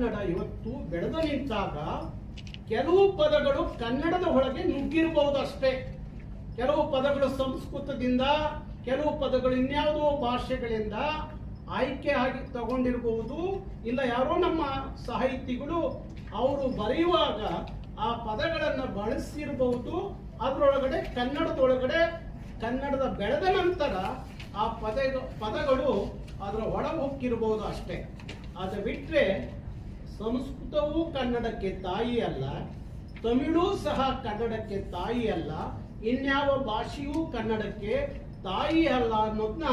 ಕನ್ನಡ ಇವತ್ತು ಬೆಳೆದು ನಿಂತಾಗ ಕೆಲವು ಪದಗಳು ಕನ್ನಡದ ಒಳಗೆ ನುಗ್ಗಿರಬಹುದಷ್ಟೇ. ಕೆಲವು ಪದಗಳು ಸಂಸ್ಕೃತದಿಂದ, ಕೆಲವು ಪದಗಳು ಇನ್ಯಾವುದೋ ಭಾಷೆಗಳಿಂದ ಆಯ್ಕೆ ಆಗಿ ತಗೊಂಡಿರಬಹುದು. ಇಲ್ಲ, ಯಾರೋ ನಮ್ಮ ಸಾಹಿತಿಗಳು ಅವರು ಬರೆಯುವಾಗ ಆ ಪದಗಳನ್ನು ಬಳಸಿರಬಹುದು. ಅದರೊಳಗಡೆ, ಕನ್ನಡದೊಳಗಡೆ, ಕನ್ನಡದ ಬೆಳೆದ ನಂತರ ಆ ಪದ ಪದಗಳು ಅದರ ಒಳ ಹೋಗಿರಬಹುದು ಅಷ್ಟೇ. ಅದು ಬಿಟ್ಟರೆ ಸಂಸ್ಕೃತವೂ ಕನ್ನಡಕ್ಕೆ ತಾಯಿ ಅಲ್ಲ, ತಮಿಳು ಸಹ ಕನ್ನಡಕ್ಕೆ ತಾಯಿ ಅಲ್ಲ, ಇನ್ಯಾವ ಭಾಷೆಯೂ ಕನ್ನಡಕ್ಕೆ ತಾಯಿ ಅಲ್ಲ ಅನ್ನೋದನ್ನ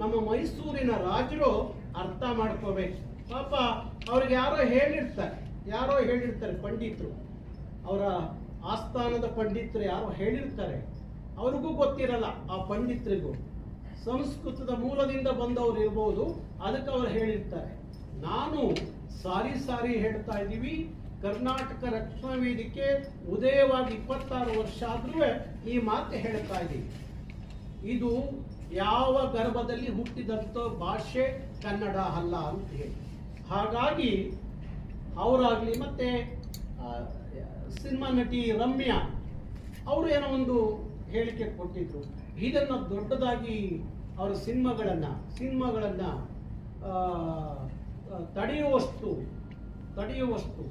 ನಮ್ಮ ಮೈಸೂರಿನ ರಾಜರು ಅರ್ಥ ಮಾಡ್ಕೋಬೇಕು. ಪಾಪ ಅವ್ರಿಗೆ ಯಾರೋ ಹೇಳಿರ್ತಾರೆ ಯಾರೋ ಹೇಳಿರ್ತಾರೆ ಪಂಡಿತರು. ಅವರ ಆಸ್ಥಾನದ ಪಂಡಿತರು ಯಾರೋ ಹೇಳಿರ್ತಾರೆ. ಅವ್ರಿಗೂ ಗೊತ್ತಿರಲ್ಲ ಆ ಪಂಡಿತರಿಗೂ. ಸಂಸ್ಕೃತದ ಮೂಲದಿಂದ ಬಂದವರು ಇರ್ಬೋದು, ಅದಕ್ಕೆ ಅವ್ರು ಹೇಳಿರ್ತಾರೆ. ನಾನು ಸಾರಿ ಸಾರಿ ಹೇಳ್ತಾ ಇದ್ದೀವಿ. ಕರ್ನಾಟಕ ರಕ್ಷಣಾ ವೇದಿಕೆ ಉದಯವಾಗಿ ಇಪ್ಪತ್ತಾರು ವರ್ಷ ಆದ್ರೂ ಈ ಮಾತು ಹೇಳ್ತಾ ಇದ್ದೀವಿ. ಇದು ಯಾವ ಗರ್ಭದಲ್ಲಿ ಹುಟ್ಟಿದಂಥ ಭಾಷೆ ಕನ್ನಡ ಅಲ್ಲ ಅಂತ ಹೇಳಿ. ಹಾಗಾಗಿ ಅವರಾಗಲಿ ಮತ್ತೆ ಸಿನಿಮಾ ನಟಿ ರಮ್ಯಾ ಅವರು ಏನೋ ಒಂದು ಹೇಳಿಕೆ ಕೊಟ್ಟಿದ್ರು. ಇದನ್ನು ದೊಡ್ಡದಾಗಿ ಅವರ ಸಿನಿಮಾಗಳನ್ನ ಸಿನಿಮಾಗಳನ್ನ ತಡೆಯುವಷ್ಟು ತಡೆಯುವಷ್ಟು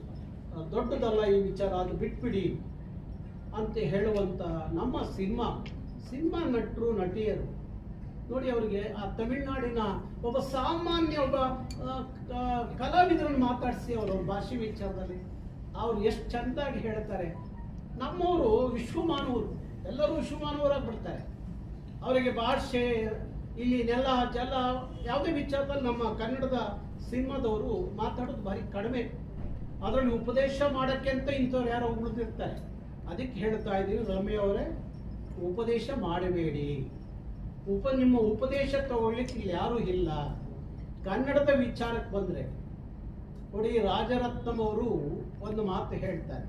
ದೊಡ್ಡದಲ್ಲ ಈ ವಿಚಾರ, ಅದು ಬಿಟ್ಬಿಡಿ ಅಂತ ಹೇಳುವಂಥ ನಮ್ಮ ಸಿನಿಮಾ ಸಿನಿಮಾ ನಟರು, ನಟಿಯರು. ನೋಡಿ ಅವರಿಗೆ ಆ ತಮಿಳುನಾಡಿನ ಒಬ್ಬ ಸಾಮಾನ್ಯ ಒಬ್ಬ ಕಲಾವಿದರನ್ನು ಮಾತಾಡಿಸಿ ಅವರು ಭಾಷೆ ವಿಚಾರದಲ್ಲಿ, ಅವ್ರು ಎಷ್ಟು ಚೆಂದಾಗಿ ಹೇಳ್ತಾರೆ. ನಮ್ಮವರು ವಿಶ್ವಮಾನವರು, ಎಲ್ಲರೂ ವಿಶ್ವಮಾನವರಾಗಿ ಬಿಡ್ತಾರೆ ಅವರಿಗೆ ಭಾಷೆ, ಇಲ್ಲಿ ನೆಲ, ಜಲ, ಯಾವುದೇ ವಿಚಾರದಲ್ಲಿ ನಮ್ಮ ಕನ್ನಡದ ಸಿನಿಮಾದವರು ಮಾತಾಡೋದು ಭಾರಿ ಕಡಿಮೆ. ಅದರಲ್ಲಿ ಉಪದೇಶ ಮಾಡೋಕ್ಕೆ ಅಂತ ಇಂಥವ್ರು ಯಾರೋ ಉಳಿದಿರ್ತಾರೆ. ಅದಕ್ಕೆ ಹೇಳ್ತಾ ಇದ್ದೀವಿ ರಮ್ಯ ಅವರೇ, ಉಪದೇಶ ಮಾಡಬೇಡಿ. ಉಪ, ನಿಮ್ಮ ಉಪದೇಶ ತಗೊಳ್ಳಿಕ್ಕೆ ಇಲ್ಲಿ ಯಾರೂ ಇಲ್ಲ. ಕನ್ನಡದ ವಿಚಾರಕ್ಕೆ ಬಂದರೆ, ನೋಡಿ ರಾಜರತ್ನಂ ಅವರು ಒಂದು ಮಾತು ಹೇಳ್ತಾರೆ.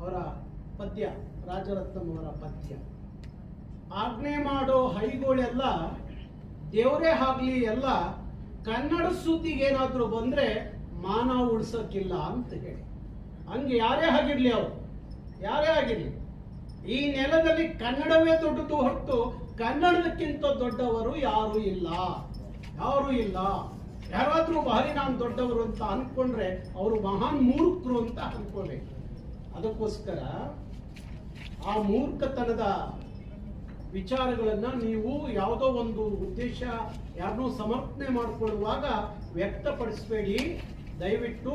ಅವರ ಪದ್ಯ ರಾಜರತ್ನಂ ಅವರ ಪದ್ಯ. ಆಜ್ಞೆ ಮಾಡೋ ಹೈಗೋಳೆಲ್ಲ ದೇವರೇ ಆಗಲಿ ಎಲ್ಲ ಕನ್ನಡ ಸುದ್ದಿಗೆ ಏನಾದ್ರೂ ಬಂದ್ರೆ ಮಾನ ಉಳ್ಸೋಕ್ಕಿಲ್ಲ ಅಂತ ಹೇಳಿ. ಹಂಗೆ ಯಾರೇ ಆಗಿರ್ಲಿ ಅವರು, ಯಾರೇ ಆಗಿರ್ಲಿ, ಈ ನೆಲದಲ್ಲಿ ಕನ್ನಡವೇ ದೊಡ್ಡದು ಹೊರತು ಕನ್ನಡದಕ್ಕಿಂತ ದೊಡ್ಡವರು ಯಾರು ಇಲ್ಲ. ಯಾರು ಇಲ್ಲ. ಯಾರಾದ್ರೂ ಭಾರಿ ನಾನು ದೊಡ್ಡವರು ಅಂತ ಅನ್ಕೊಂಡ್ರೆ ಅವರು ಮಹಾನ್ ಮೂರ್ಖರು ಅಂತ ಅನ್ಕೊಳ್ಬೇಕು. ಅದಕ್ಕೋಸ್ಕರ ಆ ಮೂರ್ಖತನದ ವಿಚಾರಗಳನ್ನ ನೀವು ಯಾವುದೋ ಒಂದು ಉದ್ದೇಶ ಯಾರನ್ನೂ ಸಮರ್ಪಣೆ ಮಾಡಿಕೊಳ್ಳುವಾಗ ವ್ಯಕ್ತಪಡಿಸಬೇಡಿ. ದಯವಿಟ್ಟು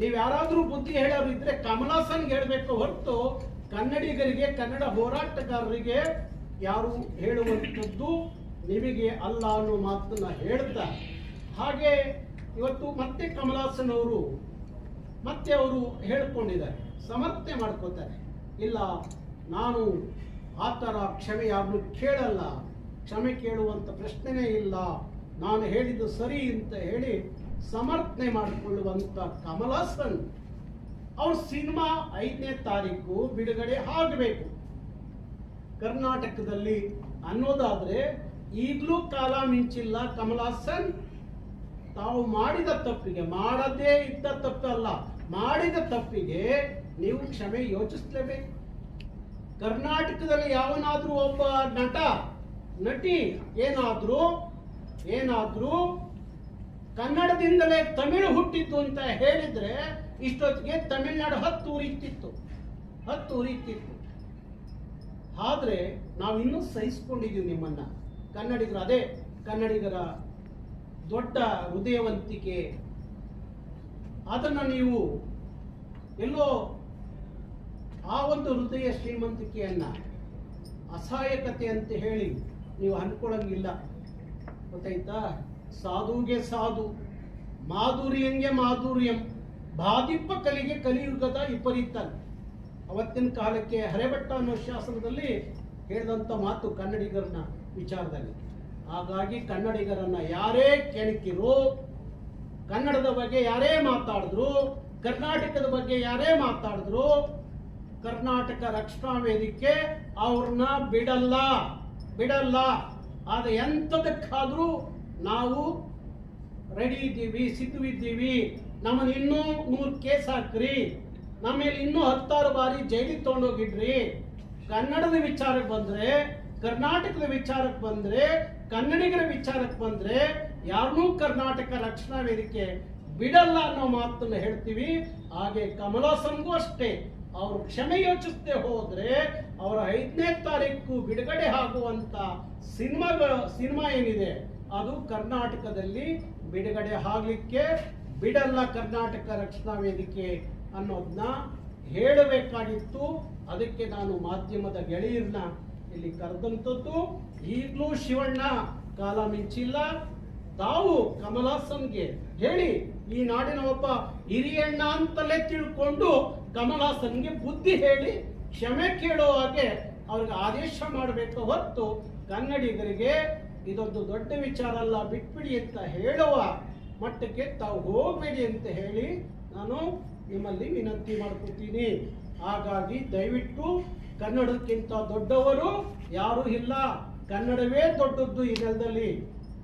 ನೀವು ಯಾರಾದರೂ ಬುದ್ಧಿ ಹೇಳೋರು ಇದ್ರೆ ಕಮಲಾಸನ್ಗೆ ಹೇಳಬೇಕು ಹೊರತು ಕನ್ನಡಿಗರಿಗೆ, ಕನ್ನಡ ಹೋರಾಟಗಾರರಿಗೆ ಯಾರು ಹೇಳುವಂಥದ್ದು ನಿಮಗೆ ಅಲ್ಲ ಅನ್ನೋ ಮಾತನ್ನ ಹೇಳ್ತಾ. ಹಾಗೆ ಇವತ್ತು ಮತ್ತೆ ಕಮಲಾಸನ್ ಅವರು ಮತ್ತೆ ಅವರು ಹೇಳ್ಕೊಂಡಿದ್ದಾರೆ. ಸಮರ್ಥನೆ ಮಾಡ್ಕೋತಾರೆ ಇಲ್ಲ, ನಾನು ಆ ಥರ ಕ್ಷಮೆ ಯಾರನ್ನು ಕೇಳಲ್ಲ, ಕ್ಷಮೆ ಕೇಳುವಂಥ ಪ್ರಶ್ನೆನೇ ಇಲ್ಲ. ನಾನು ಹೇಳಿದ್ದು ಸರಿ ಅಂತ ಹೇಳಿ ಸಮರ್ಥನೆ ಮಾಡಿಕೊಳ್ಳುವಂಥ ಕಮಲಾಸನ್ ಅವ್ರ ಸಿನಿಮಾ ಐದನೇ ತಾರೀಕು ಬಿಡುಗಡೆ ಆಗಬೇಕು. ಕರ್ನಾಟಕದಲ್ಲಿ ಅನ್ನೋದಾದ್ರೆ ಈಗಲೂ ಕಾಲ ಮಿಂಚಿಲ್ಲ ಕಮಲಾಸನ್ ತಾವು ಮಾಡಿದ ತಪ್ಪಿಗೆ, ಮಾಡದೇ ಇದ್ದ ತಪ್ಪಲ್ಲ, ಮಾಡಿದ ತಪ್ಪಿಗೆ ನೀವು ಕ್ಷಮೆ ಯೋಚಿಸಲೇಬೇಕು. ಕರ್ನಾಟಕದಲ್ಲಿ ಯಾವನಾದ್ರೂ ಒಬ್ಬ ನಟ, ನಟಿ ಏನಾದ್ರೂ ಏನಾದ್ರೂ ಕನ್ನಡದಿಂದಲೇ ತಮಿಳು ಹುಟ್ಟಿತ್ತು ಅಂತ ಹೇಳಿದ್ರೆ ಇಷ್ಟೊತ್ತಿಗೆ ತಮಿಳ್ನಾಡು ಹತ್ತು ಉರಿತಿತ್ತು ಹತ್ತು ಉರಿತಿತ್ತು ಆದ್ರೆ ನಾವು ಇನ್ನೂ ಸಹಿಸ್ಕೊಂಡಿದೀವಿ ನಿಮ್ಮನ್ನ. ಕನ್ನಡಿಗರು ಅದೇ, ಕನ್ನಡಿಗರ ದೊಡ್ಡ ಹೃದಯವಂತಿಕೆ. ಅದನ್ನ ನೀವು ಎಲ್ಲೋ ಆ ಒಂದು ಹೃದಯ ಶ್ರೀಮಂತಿಕೆಯನ್ನ ಅಸಹಾಯಕತೆ ಅಂತ ಹೇಳಿ ನೀವು ಅನ್ಕೊಳ್ಳಂಗಿಲ್ಲ ಗೊತ್ತಾಯ್ತಾ? ಸಾಧುಗೆ ಸಾಧು, ಮಾಧುರ್ಯಂಗೆ ಮಾಧುರ್ಯಂ ಬಾದಿಪ್ಪ ಕಲಿಗೆ ಕಲಿಯುಗದ ವಿಪರೀತ. ಅವತ್ತಿನ ಕಾಲಕ್ಕೆ ಹರೆಬಟ್ಟ ಅನ್ನೋ ಶಾಸನದಲ್ಲಿ ಹೇಳಿದಂಥ ಮಾತು ಕನ್ನಡಿಗರನ್ನ ವಿಚಾರದಲ್ಲಿ. ಹಾಗಾಗಿ ಕನ್ನಡಿಗರನ್ನ ಯಾರೇ ಕೆಣಕಿರು ಕನ್ನಡದ ಬಗ್ಗೆ ಯಾರೇ ಮಾತಾಡಿದ್ರು, ಕರ್ನಾಟಕದ ಬಗ್ಗೆ ಯಾರೇ ಮಾತಾಡಿದ್ರು ಕರ್ನಾಟಕ ರಕ್ಷಣಾ ವೇದಿಕೆ ಅವ್ರನ್ನ ಬಿಡಲ್ಲ ಬಿಡಲ್ಲ. ಆದ ಎಂಥದಕ್ಕಾದ್ರೂ ನಾವು ರೆಡಿ ಇದ್ದೀವಿ, ಸಿದ್ಧವಿದ್ದೀವಿ. ನಮ್ಮನ್ನ ಇನ್ನೂ ನೂರು ಕೇಸ್ ಹಾಕ್ರಿ. ನಮ್ಮ ಮೇಲೆ ಇನ್ನೂ ಹತ್ತಾರು ಬಾರಿ ಜೈಲಿಗೆ ತೊಗೊಂಡೋಗಿದ್ರಿ ಕನ್ನಡದ ವಿಚಾರಕ್ಕೆ ಬಂದ್ರೆ, ಕರ್ನಾಟಕದ ವಿಚಾರಕ್ಕೆ ಬಂದ್ರೆ, ಕನ್ನಡಿಗರ ವಿಚಾರಕ್ಕೆ ಬಂದ್ರೆ ಯಾರನ್ನೂ ಕರ್ನಾಟಕ ರಕ್ಷಣಾ ವೇದಿಕೆ ಬಿಡಲ್ಲ ಅನ್ನೋ ಮಾತನ್ನು ಹೇಳ್ತೀವಿ. ಹಾಗೆ ಕಮಲಾಸನ್ಗೂ ಅಷ್ಟೇ. ಅವರು ಕ್ಷಮೆ ಯೋಚಿಸದೆ ಹೋದ್ರೆ ಅವರ ಐದನೇ ತಾರೀಕು ಬಿಡುಗಡೆ ಆಗುವಂತ ಸಿನಿಮಾಗಳ ಸಿನಿಮಾ ಏನಿದೆ, ಅದು ಕರ್ನಾಟಕದಲ್ಲಿ ಬಿಡುಗಡೆ ಆಗಲಿಕ್ಕೆ ಬಿಡಲ್ಲ ಕರ್ನಾಟಕ ರಕ್ಷಣಾ ವೇದಿಕೆ ಅನ್ನೋದನ್ನ ಹೇಳಬೇಕಾಗಿತ್ತು. ಅದಕ್ಕೆ ನಾನು ಮಾಧ್ಯಮದ ಗೆಳೆಯರನ್ನ ಇಲ್ಲಿ ಕರೆದಂಥದ್ದು, ಈಗಲೂ ಶಿವಣ್ಣ ಕಾಲ ಮಿಂಚಿಲ್ಲ. ತಾವು ಕಮಲಾಸನ್ಗೆ ಹೇಳಿ, ಈ ನಾಡಿನ ಒಬ್ಬ ಹಿರಿಯಣ್ಣ ಅಂತಲೇ ತಿಳ್ಕೊಂಡು ಕಮಲಾಸನ್ಗೆ ಬುದ್ಧಿ ಹೇಳಿ ಕ್ಷಮೆ ಕೇಳೋ ಹಾಗೆ ಅವ್ರಿಗೆ ಆದೇಶ ಮಾಡಬೇಕು ಹೊತ್ತು ಕನ್ನಡಿಗರಿಗೆ ಇದೊಂದು ದೊಡ್ಡ ವಿಚಾರ ಅಲ್ಲ ಬಿಟ್ಬಿಡಿ ಅಂತ ಹೇಳುವ ಮಟ್ಟಕ್ಕೆ ತಾವು ಹೋಗಬೇಡಿ ಅಂತ ಹೇಳಿ ನಾನು ನಿಮ್ಮಲ್ಲಿ ವಿನಂತಿ ಮಾಡ್ಕೊತೀನಿ. ಹಾಗಾಗಿ ದಯವಿಟ್ಟು ಕನ್ನಡಕ್ಕಿಂತ ದೊಡ್ಡವರು ಯಾರೂ ಇಲ್ಲ. ಕನ್ನಡವೇ ದೊಡ್ಡದ್ದು ಈ ನೆಲದಲ್ಲಿ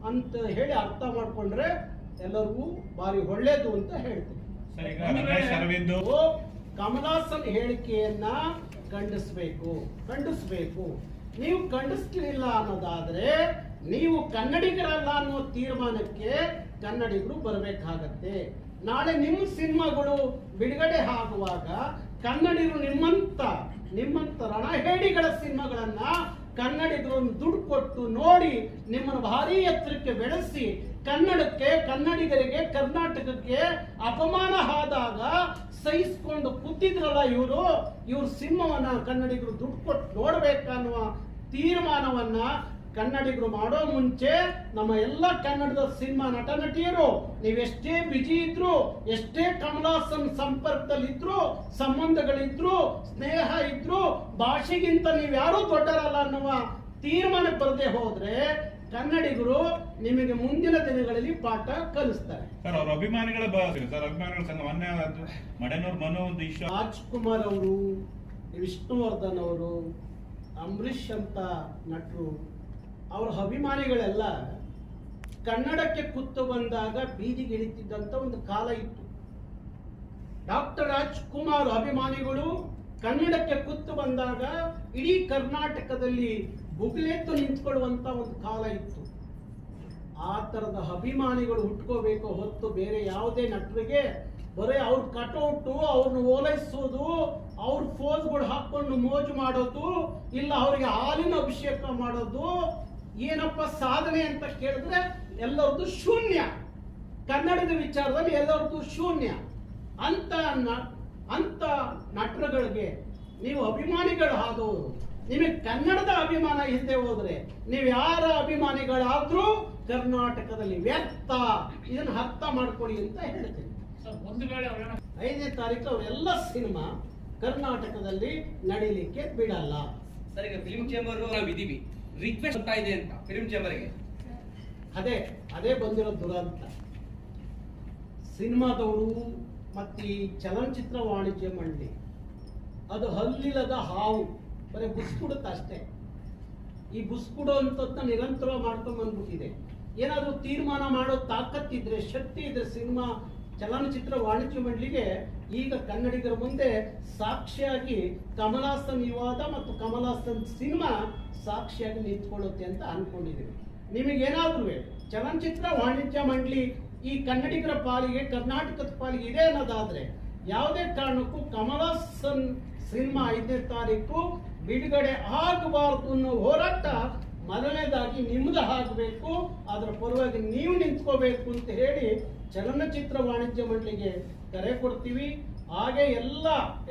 ಅಂತ ಹೇಳಿ ಅರ್ಥ ಮಾಡ್ಕೊಂಡ್ರೆ ಎಲ್ಲರಿಗೂ ಭಾರಿ ಒಳ್ಳೇದು ಅಂತ ಹೇಳ್ತೀನಿ. ಕಮಲಾಸನ್ ಹೇಳಿಕೆಯನ್ನ ಖಂಡಿಸ್ಬೇಕು. ಖಂಡಿಸಬೇಕು. ನೀವು ಖಂಡಿಸ್ಲಿಲ್ಲ ಅನ್ನೋದಾದ್ರೆ ನೀವು ಕನ್ನಡಿಗರಲ್ಲ ಅನ್ನೋ ತೀರ್ಮಾನಕ್ಕೆ ಕನ್ನಡಿಗರು ಬರಬೇಕಾಗತ್ತೆ. ನಾಳೆ ನಿಮ್ಮ ಸಿನಿಮಾಗಳು ಬಿಡುಗಡೆ ಆಗುವಾಗ ಕನ್ನಡಿಗರು ನಿಮ್ಮಂತ ನಿಮ್ಮಂತ ರಣಹೇಡಿಗಳ ಸಿನಿಮಾಗಳನ್ನ ಕನ್ನಡಿಗರು ದುಡ್ಡು ಕೊಟ್ಟು ನೋಡಿ ನಿಮ್ಮನ್ನು ಭಾರಿ ಎತ್ತರಕ್ಕೆ ಬೆಳೆಸಿ ಕನ್ನಡಕ್ಕೆ, ಕನ್ನಡಿಗರಿಗೆ, ಕರ್ನಾಟಕಕ್ಕೆ ಅಪಮಾನ ಆದಾಗ ಸಹಿಸ್ಕೊಂಡು ಕೂತಿದ್ರಲ್ಲ ಇವರು, ಇವ್ರ ಸಿಂಹವನ್ನು ಕನ್ನಡಿಗರು ದುಡ್ಡು ಕೊಟ್ಟು ನೋಡ್ಬೇಕನ್ನುವ ತೀರ್ಮಾನವನ್ನ ಕನ್ನಡಿಗರು ಮಾಡೋ ಮುಂಚೆ ನಮ್ಮ ಎಲ್ಲ ಕನ್ನಡದ ಸಿನಿಮಾ ನಟ ನಟಿಯರು ನೀವೆಷ್ಟೇ ಬಿಜಿ ಇದ್ರು ಎಷ್ಟೇ ಕಮಲಾಸನ್ ಸಂಪರ್ಕದಲ್ಲಿದ್ರು ಸಂಬಂಧಗಳಿದ್ರು ಸ್ನೇಹ ಇದ್ರು ಭಾಷೆಗಿಂತ ನೀವು ಯಾರೂ ದೊಡ್ಡರಲ್ಲ ಅನ್ನುವ ತೀರ್ಮಾನ ಬರದೆ ಹೋದ್ರೆ ಕನ್ನಡಿಗರು ನಿಮಗೆ ಮುಂದಿನ ದಿನಗಳಲ್ಲಿ ಪಾಠ ಕಲಿಸ್ತಾರೆ. ಸರ್ ಅವ್ರ ಅಭಿಮಾನಿಗಳ ಸರ್ ಅಭಿಮಾನಿಗಳ ಸಂಘ ಮೊನ್ನೆ ಮಡೆನೂರ್ ಮನು ಒಂದು ಇಶ್ಯೂ. ರಾಜ್ಕುಮಾರ್ ಅವರು ವಿಷ್ಣುವರ್ಧನ್ ಅವರು ಅಂಬರೀಷ್ ಅಂತ ನಟರು ಅವರ ಅಭಿಮಾನಿಗಳೆಲ್ಲ ಕನ್ನಡಕ್ಕೆ ಕುತ್ತು ಬಂದಾಗ ಬೀದಿಗೆ ಇಳಿತಿದ್ದಂತ ಒಂದು ಕಾಲ ಇತ್ತು. ಡಾಕ್ಟರ್ ರಾಜ್ಕುಮಾರ್ ಅಭಿಮಾನಿಗಳು ಕನ್ನಡಕ್ಕೆ ಕುತ್ತು ಬಂದಾಗ ಇಡೀ ಕರ್ನಾಟಕದಲ್ಲಿ ಬುಗ್ಲೆತ್ತು ನಿಂತ್ಕೊಳ್ಳುವಂತ ಒಂದು ಕಾಲ ಇತ್ತು. ಆ ತರದ ಅಭಿಮಾನಿಗಳು ಹುಟ್ಕೋಬೇಕು ಹೊತ್ತು ಬೇರೆ ಯಾವುದೇ ನಟರಿಗೆ ಬರೀ ಅವ್ರ ಕಟೌಟು ಅವ್ರನ್ನ ಓಲೈಸೋದು, ಅವ್ರ ಫೋಸ್ಗಳು ಹಾಕೊಂಡು ಮೋಜು ಮಾಡೋದು, ಇಲ್ಲ ಅವ್ರಿಗೆ ಹಾಲಿನ ಅಭಿಷೇಕ ಮಾಡೋದು ಏನಪ್ಪ ಸಾಧನೆ ಅಂತ ಕೇಳಿದ್ರೆ ಎಲ್ಲರದ್ದು ಶೂನ್ಯ. ಕನ್ನಡದ ವಿಚಾರದಲ್ಲಿ ಎಲ್ಲರದ್ದು ಶೂನ್ಯ. ಅಂತ ಅಂತ ನಟರುಗಳಿಗೆ ನೀವು ಅಭಿಮಾನಿಗಳು ಆದವರು ನಿಮಗೆ ಕನ್ನಡದ ಅಭಿಮಾನ ಹಿಂದೆ ಹೋದ್ರೆ ನೀವು ಯಾರ ಅಭಿಮಾನಿಗಳಾದ್ರೂ ಕರ್ನಾಟಕದಲ್ಲಿ ವ್ಯರ್ಥ ಇದನ್ನ ಅರ್ಥ ಮಾಡ್ಕೊಡಿ ಅಂತ ಹೇಳ್ತೀನಿ. ಐದನೇ ತಾರೀಕು ಅವರೆಲ್ಲ ಸಿನಿಮಾ ಕರ್ನಾಟಕದಲ್ಲಿ ನಡೀಲಿಕ್ಕೆ ಬಿಡಲ್ಲ. ಸರ್, ಈಗ ಫಿಲ್ಮ್ ಚೇಂಬರ್ ನಾವು ಇದೀವಿ. ರಿಕ್ವೆಸ್ಟ್ ಅಂತ ಇದೆ ಅಂತ ಫಿಲ್ಮ್ ಚೇಂಬರ್ಗೆ ಅದೇ ಅದೇ ಬಂದಿರೋ ದುರಂತ. ಸಿನಿಮಾದವರು ಮತ್ತು ಚಲನಚಿತ್ರ ವಾಣಿಜ್ಯ ಮಂಡಳಿ, ಅದು ಹಲ್ಲಿಲ್ಲದ ಹಾವು. ಬರೀ ಬುಸ್ಕುಡುತ್ತೆ ಅಷ್ಟೇ. ಈ ಬುಸ್ಬಿಡೋ ಅಂಥದ್ನ ನಿರಂತರ ಮಾಡ್ಕೊಂಡ್ ಬಂದ್ಬಿಟ್ಟಿದೆ. ಏನಾದರೂ ತೀರ್ಮಾನ ಮಾಡೋ ತಾಕತ್ತಿದ್ರೆ, ಶಕ್ತಿ ಇದ್ರೆ ಸಿನಿಮಾ ಚಲನಚಿತ್ರ ವಾಣಿಜ್ಯ ಮಂಡಳಿಗೆ ಈಗ ಕನ್ನಡಿಗರ ಮುಂದೆ ಸಾಕ್ಷಿಯಾಗಿ ಕಮಲಾಸನ್ ವಿವಾದ ಮತ್ತು ಕಮಲಾಸನ್ ಸಿನಿಮಾ ಸಾಕ್ಷಿಯಾಗಿ ನಿಂತ್ಕೊಳ್ಳುತ್ತೆ ಅಂತ ಅನ್ಕೊಂಡಿದ್ದೀವಿ ನಿಮಗೇನಾದ್ರೂ ಚಲನಚಿತ್ರ ವಾಣಿಜ್ಯ ಮಂಡಳಿ ಈ ಕನ್ನಡಿಗರ ಪಾಲಿಗೆ, ಕರ್ನಾಟಕದ ಪಾಲಿಗೆ ಇದೆ ಅನ್ನೋದಾದ್ರೆ ಯಾವುದೇ ಕಾರಣಕ್ಕೂ ಕಮಲಾಸನ್ ಸಿನಿಮಾ ಐದನೇ ತಾರೀಕು ಬಿಡುಗಡೆ ಆಗಬಾರದು ಅನ್ನೋ ಹೋರಾಟ ಮೊದಲನೇದಾಗಿ ನಿಮ್ದು ಆಗಬೇಕು, ಅದರ ಪರವಾಗಿ ನೀವು ನಿಂತ್ಕೋಬೇಕು ಅಂತ ಹೇಳಿ ಚಲನಚಿತ್ರ ವಾಣಿಜ್ಯ ಮಂಡಳಿಗೆ ಕರೆ ಕೊಡ್ತೀವಿ. ಹಾಗೆ ಎಲ್ಲ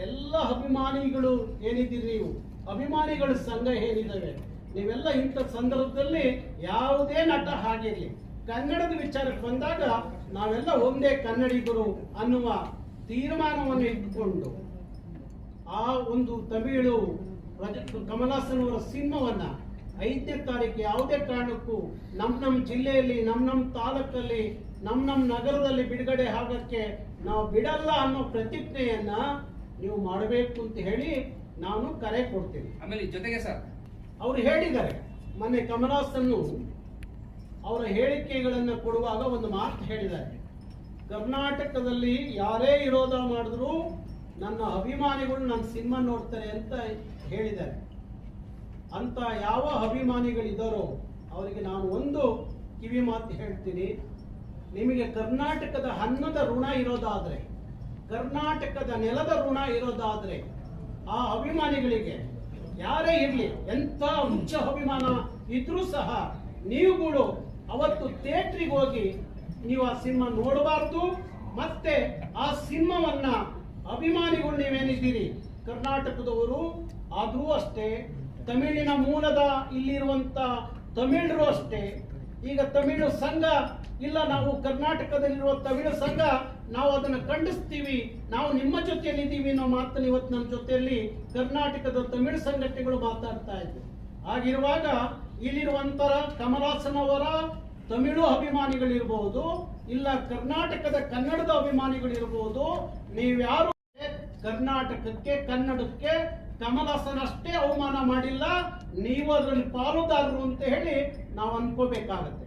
ಎಲ್ಲ ಅಭಿಮಾನಿಗಳು ಏನಿದ್ದೀರಿ ನೀವು? ಅಭಿಮಾನಿಗಳ ಸಂಘ ಏನಿದ್ದಾವೆ? ನೀವೆಲ್ಲ ಇಂಥ ಸಂದರ್ಭದಲ್ಲಿ ಯಾವುದೇ ನಟ ಹಾಗಿರಲಿ. ಕನ್ನಡದ ವಿಚಾರಕ್ಕೆ ಬಂದಾಗ ನಾವೆಲ್ಲ ಒಂದೇ ಕನ್ನಡಿಗರು ಅನ್ನುವ ತೀರ್ಮಾನವನ್ನು ಇಟ್ಟುಕೊಂಡು ಆ ಒಂದು ತಮಿಳು ಕಮಲಾಸನ್ ಅವರ ಸಿನಿಮಾವನ್ನ ಐದನೇ ತಾರೀಕು ಯಾವುದೇ ಕಾರಣಕ್ಕೂ ನಮ್ಮ ನಮ್ಮ ಜಿಲ್ಲೆಯಲ್ಲಿ ನಮ್ಮ ನಮ್ಮ ತಾಲೂಕಲ್ಲಿ ನಮ್ ನಮ್ಮ ನಗರದಲ್ಲಿ ಬಿಡುಗಡೆ ಆಗಕ್ಕೆ ನಾವು ಬಿಡಲ್ಲ ಅನ್ನೋ ಪ್ರತಿಜ್ಞೆಯನ್ನ ನೀವು ಮಾಡಬೇಕು ಅಂತ ಹೇಳಿ ನಾನು ಕರೆ ಕೊಡ್ತೀನಿ. ಆಮೇಲೆ ಜೊತೆಗೆ ಸರ್. ಅವರು ಹೇಳಿದ್ದಾರೆ. ಮೊನ್ನೆ ಕಮಲಾಸನ್ನು ಅವರ ಹೇಳಿಕೆಗಳನ್ನು ಕೊಡುವಾಗ ಒಂದು ಮಾತು ಹೇಳಿದ್ದಾರೆ. ಕರ್ನಾಟಕದಲ್ಲಿ ಯಾರೇ ವಿರೋಧ ಮಾಡಿದ್ರು ನನ್ನ ಅಭಿಮಾನಿಗಳು ನನ್ನ ಸಿನಿಮಾ ನೋಡ್ತಾರೆ ಅಂತ ಹೇಳಿದ್ದಾರೆ. ಅಂತ ಯಾವ ಅಭಿಮಾನಿಗಳಿದ್ದಾರೋ ಅವರಿಗೆ ನಾನು ಒಂದು ಕಿವಿ ಮಾತು ಹೇಳ್ತೀನಿ. ನಿಮಗೆ ಕರ್ನಾಟಕದ ಅನ್ನದ ಋಣ ಇರೋದಾದ್ರೆ, ಕರ್ನಾಟಕದ ನೆಲದ ಋಣ ಇರೋದಾದ್ರೆ, ಆ ಅಭಿಮಾನಿಗಳಿಗೆ ಯಾರೇ ಇರಲಿ, ಎಂಥ ಉಚ್ಚ ಅಭಿಮಾನ ಇದ್ರೂ ಸಹ ನೀವುಗಳು ಅವತ್ತು ಥಿಯೇಟ್ರಿಗೆ ಹೋಗಿ ನೀವು ಆ ಸಿನಿಮಾ ನೋಡಬಾರ್ದು, ಮತ್ತೆ ಆ ಸಿನಿಮಾವನ್ನ ಅಭಿಮಾನಿಗಳು ನೀವೇನಿದ್ದೀರಿ? ಕರ್ನಾಟಕದವರು ಆದರೂ ಅಷ್ಟೇ, ತಮಿಳಿನ ಮೂಲದ ಇಲ್ಲಿರುವಂತ ತಮಿಳರು ಅಷ್ಟೇ, ಈಗ ತಮಿಳು ಸಂಘ ಇಲ್ಲ, ನಾವು ಕರ್ನಾಟಕದಲ್ಲಿರುವ ತಮಿಳು ಸಂಘ, ನಾವು ಅದನ್ನು ಖಂಡಿಸ್ತೀವಿ. ನಾವು ನಿಮ್ಮ ಜೊತೆಯಲ್ಲಿದ್ದೀವಿ ಅನ್ನೋ ಮಾತನ್ನು ಇವತ್ತು ನಮ್ಮ ಜೊತೆಯಲ್ಲಿ ಕರ್ನಾಟಕದ ತಮಿಳು ಸಂಘಟನೆಗಳು ಮಾತಾಡ್ತಾ ಇದ್ವಿ. ಹಾಗಿರುವಾಗ ಇಲ್ಲಿರುವಂತರ ಕಮಲಾಸನ್ ಅವರ ತಮಿಳು ಅಭಿಮಾನಿಗಳಿರ್ಬೋದು, ಇಲ್ಲ ಕರ್ನಾಟಕದ ಕನ್ನಡದ ಅಭಿಮಾನಿಗಳಿರ್ಬೋದು, ನೀವ್ಯಾರು ಕರ್ನಾಟಕಕ್ಕೆ, ಕನ್ನಡಕ್ಕೆ ಕಮಲಾಸನ್ ಅಷ್ಟೇ ಅವಮಾನ ಮಾಡಿಲ್ಲ ನೀವು ಅದರಲ್ಲಿ ಪಾಲುದಾರರು ಅಂತ ಹೇಳಿ ನಾವು ಅನ್ಕೋಬೇಕಾಗತ್ತೆ.